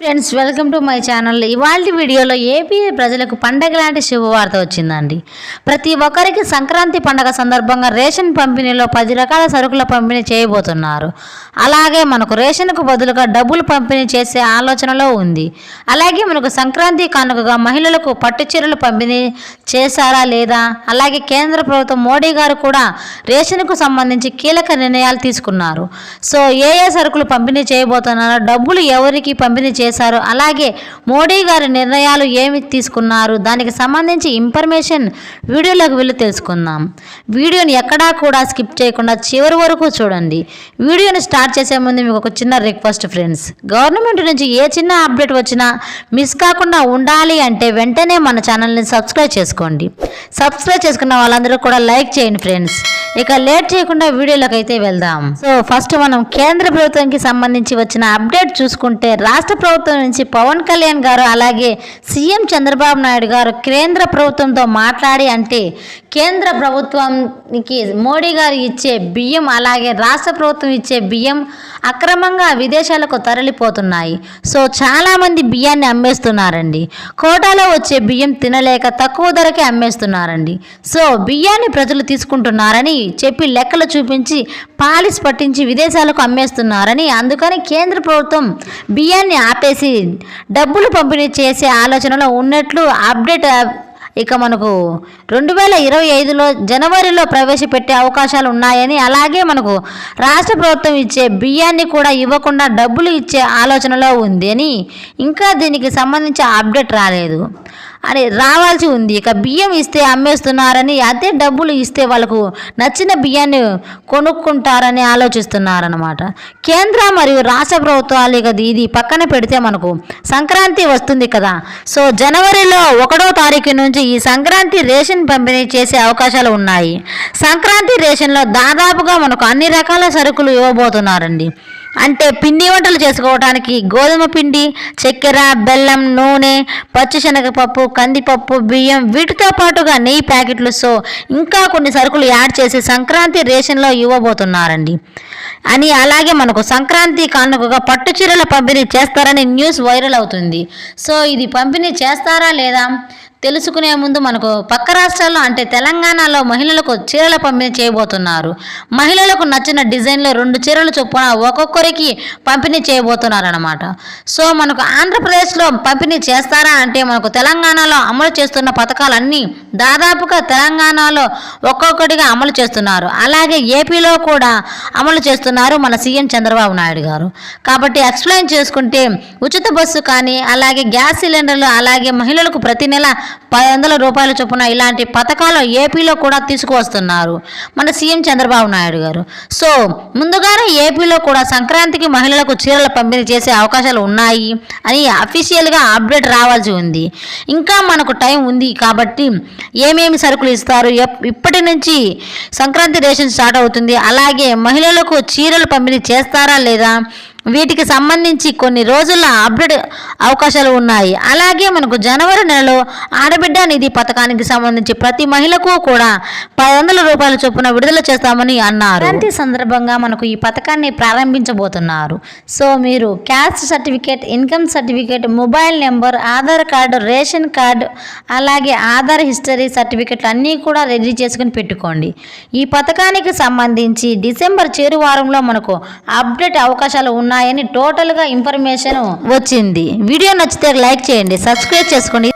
Friends welcome to my channel ఇవాళ వీడియోలో AP ప్రజలకు పండగ లాంటి శుభవార్త వచ్చిందండి. ప్రతి ఒక్కరికి సంక్రాంతి పండగ సందర్భంగా రేషన్ పంపిణీలో పది రకాల సరుకుల పంపిణీ చేయబోతున్నారు. అలాగే మనకు రేషన్కు బదులుగా డబ్బులు పంపిణీ చేసే ఆలోచనలో ఉంది. అలాగే మనకు సంక్రాంతి కానుకగా మహిళలకు పట్టు చీరలు పంపిణీ చేశారా లేదా? అలాగే కేంద్ర ప్రభుత్వం మోడీ గారు కూడా రేషన్కు సంబంధించి కీలక నిర్ణయాలు తీసుకున్నారు. సో ఏ ఏ సరుకులు పంపిణీ చేయబోతున్నారో డబ్బులు ఎవరికి పంపిణీ చేశారు. అలాగే మోడీ గారి నిర్ణయాలు ఏమి తీసుకున్నారు? దానికి సంబంధించి ఇన్ఫర్మేషన్ వీడియోలోకి వెళ్ళి తెలుసుకుందాం. వీడియోని ఎక్కడా కూడా స్కిప్ చేయకుండా చివరి వరకు చూడండి. వీడియోని స్టార్ట్ చేసే ముందు మీకు ఒక చిన్న రిక్వెస్ట్ ఫ్రెండ్స్. గవర్నమెంట్ నుంచి ఏ చిన్న అప్డేట్ వచ్చినా మిస్ కాకుండా ఉండాలి అంటే వెంటనే మన ఛానల్ని సబ్స్క్రైబ్ చేసుకోండి. సబ్స్క్రైబ్ చేసుకున్న వాళ్ళందరూ కూడా లైక్ చేయండి ఫ్రెండ్స్. ఇక లేట్ చేయకుండా వీడియోలోకి అయితే వెళ్దాం. సో ఫస్ట్ మనం కేంద్ర ప్రభుత్వానికి సంబంధించి వచ్చిన అప్డేట్ చూసుకుంటే రాష్ట్ర ప్రభుత్వం నుంచి పవన్ కళ్యాణ్ గారు అలాగే సీఎం చంద్రబాబు నాయుడు గారు కేంద్ర ప్రభుత్వంతో మాట్లాడి అంటే కేంద్ర ప్రభుత్వానికి మోడీ గారు ఇచ్చే బియ్యం అలాగే రాష్ట్ర ప్రభుత్వం ఇచ్చే బియ్యం అక్రమంగా విదేశాలకు తరలిపోతున్నాయి. సో చాలామంది బియ్యాన్ని అమ్మేస్తున్నారండి. కోటాలో వచ్చే బియ్యం తినలేక తక్కువ ధరకే అమ్మేస్తున్నారండి. సో బియ్యాన్ని ప్రజలు తీసుకుంటున్నారని చెప్పి లెక్కలు చూపించి పాలిస్ పట్టించి విదేశాలకు అమ్మేస్తున్నారని అందుకని కేంద్ర ప్రభుత్వం బియ్యాన్ని ఆపేసి డబ్బులు పంపిణీ చేసే ఆలోచనలో ఉన్నట్లు అప్డేట్ ఇక మనకు రెండు వేల ఇరవై ఐదులో జనవరిలో ప్రవేశపెట్టే అవకాశాలు ఉన్నాయని అలాగే మనకు రాష్ట్ర ప్రభుత్వం ఇచ్చే బియ్యాన్ని కూడా ఇవ్వకుండా డబ్బులు ఇచ్చే ఆలోచనలో ఉంది అని ఇంకా దీనికి సంబంధించి అప్డేట్ రాలేదు. అని రావాల్సి ఉంది. ఇక బియ్యం ఇస్తే అమ్మేస్తున్నారని అదే డబ్బులు ఇస్తే వాళ్ళకు నచ్చిన బియ్యాన్ని కొనుక్కుంటారని ఆలోచిస్తున్నారనమాట కేంద్ర మరియు రాష్ట్ర ప్రభుత్వాలు ఇక ఇది పక్కన పెడితే మనకు సంక్రాంతి వస్తుంది కదా. సో జనవరిలో ఒకటో తారీఖు నుంచి ఈ సంక్రాంతి రేషన్ పంపిణీ చేసే అవకాశాలు ఉన్నాయి. సంక్రాంతి రేషన్లో దాదాపుగా మనకు అన్ని రకాల సరుకులు ఇవ్వబోతున్నారండి. అంటే పిండి వంటలు చేసుకోవడానికి గోధుమ పిండి చక్కెర బెల్లం నూనె పచ్చిశనగపప్పు కందిపప్పు బియ్యం వీటితో పాటుగా నెయ్యి ప్యాకెట్లు సో ఇంకా కొన్ని సరుకులు యాడ్ చేసి సంక్రాంతి రేషన్లో ఇవ్వబోతున్నారండి. అని అలాగే మనకు సంక్రాంతి కానుకగా పట్టు చీరల పంపిణీ చేస్తారని న్యూస్ వైరల్ అవుతుంది. సో ఇది పంపిణీ చేస్తారా లేదా? తెలుసుకునే ముందు మనకు పక్క రాష్ట్రాల్లో అంటే తెలంగాణలో మహిళలకు చీరల పంపిణీ చేయబోతున్నారు. మహిళలకు నచ్చిన డిజైన్లో రెండు చీరలు చొప్పున ఒక్కొక్కరికి పంపిణీ చేయబోతున్నారు అనమాట సో మనకు ఆంధ్రప్రదేశ్లో పంపిణీ చేస్తారా అంటే మనకు తెలంగాణలో అమలు చేస్తున్న పథకాలన్నీ దాదాపుగా తెలంగాణలో ఒక్కొక్కటిగా అమలు చేస్తున్నారు. అలాగే ఏపీలో కూడా అమలు చేస్తున్నారు మన సీఎం చంద్రబాబు నాయుడు గారు. కాబట్టి ఎక్స్ప్లెయిన్ చేసుకుంటే ఉచిత బస్సు కానీ అలాగే గ్యాస్ సిలిండర్లు అలాగే మహిళలకు ప్రతి నెల పది వందల రూపాయల చొప్పున ఇలాంటి పథకాలు ఏపీలో కూడా తీసుకువస్తున్నారు. మన సీఎం చంద్రబాబు నాయుడు గారు. సో ముందుగానే ఏపీలో కూడా సంక్రాంతికి మహిళలకు చీరల పంపిణీ చేసే అవకాశాలు ఉన్నాయి అని అఫీషియల్గా అప్డేట్ రావాల్సి ఉంది. ఇంకా మనకు టైం ఉంది కాబట్టి ఏమేమి సరుకులు ఇస్తారు? ఎప్- ఇప్పటి నుంచి సంక్రాంతి రేషన్ స్టార్ట్ అవుతుంది. అలాగే మహిళలకు చీరలు పంపిణీ చేస్తారా లేదా? వీటికి సంబంధించి కొన్ని రోజుల అప్డేట్ అవకాశాలు ఉన్నాయి. అలాగే మనకు జనవరి నెలలో ఆడబిడ్డ నిధి పథకానికి సంబంధించి ప్రతి మహిళకు కూడా పది వందల రూపాయల చొప్పున విడుదల చేస్తామని అన్నారు. సంక్రాంతి సందర్భంగా మనకు ఈ పథకాన్ని ప్రారంభించబోతున్నారు. సో మీరు caste certificate income certificate mobile number Aadhaar card ration card అలాగే ఆధార్ హిస్టరీ సర్టిఫికెట్లు అన్నీ కూడా రెడీ చేసుకుని పెట్టుకోండి. ఈ పథకానికి సంబంధించి డిసెంబర్ చివరి వారంలో మనకు అప్డేట్ అవకాశాలు ఉన్నాయని టోటల్గా ఇన్ఫర్మేషన్ వచ్చింది. వీడియో నచ్చితే లైక్ చేయండి సబ్స్క్రైబ్ చేసుకోండి.